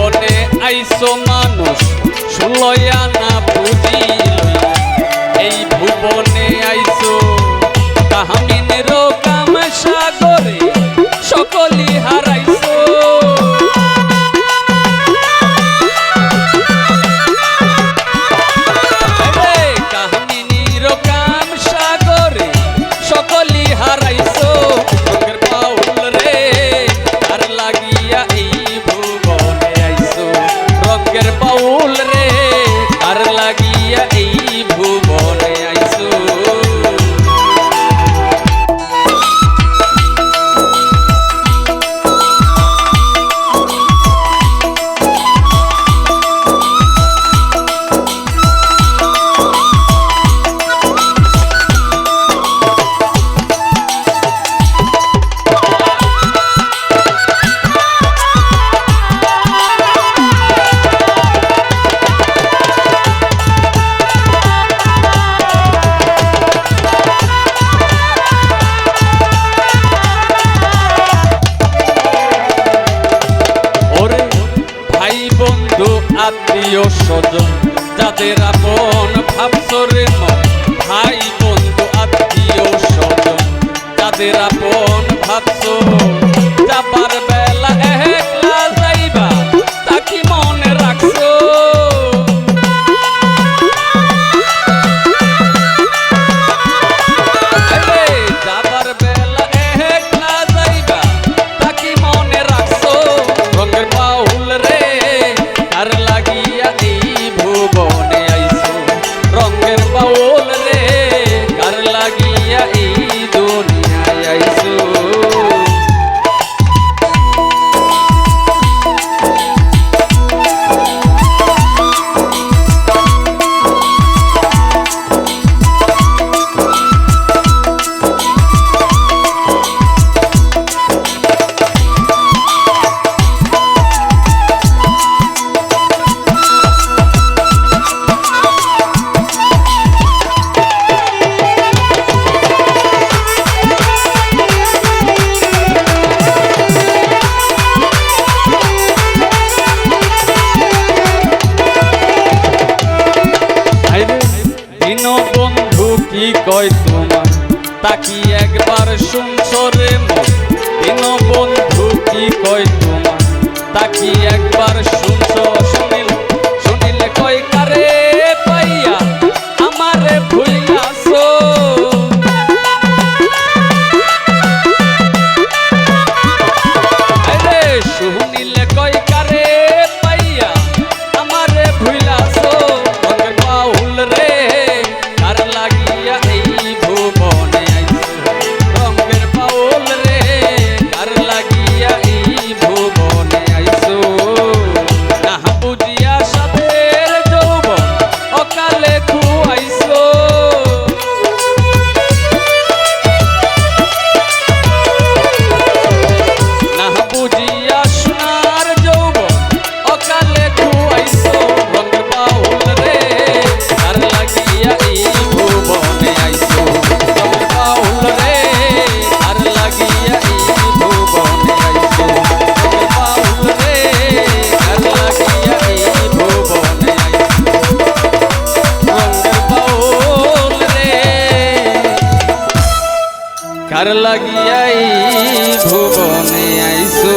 জীবনে আইসো মানুষ সুলয়া না বুঝিল এই ভুবন লাগিয়া এই ভুব আত্মীয় স্বজন যাদের আপন ভাবসরে ভাই বন্ধু আত্মীয় স্বজন যাদের আপন ভাবস যাবার কই তোমার? তাকি একবার শুনছরে মন? বন্ধু কি কই তোমার? তাকি একবার শুনছ? আর লাগিয়াই ভুবনে আইসো।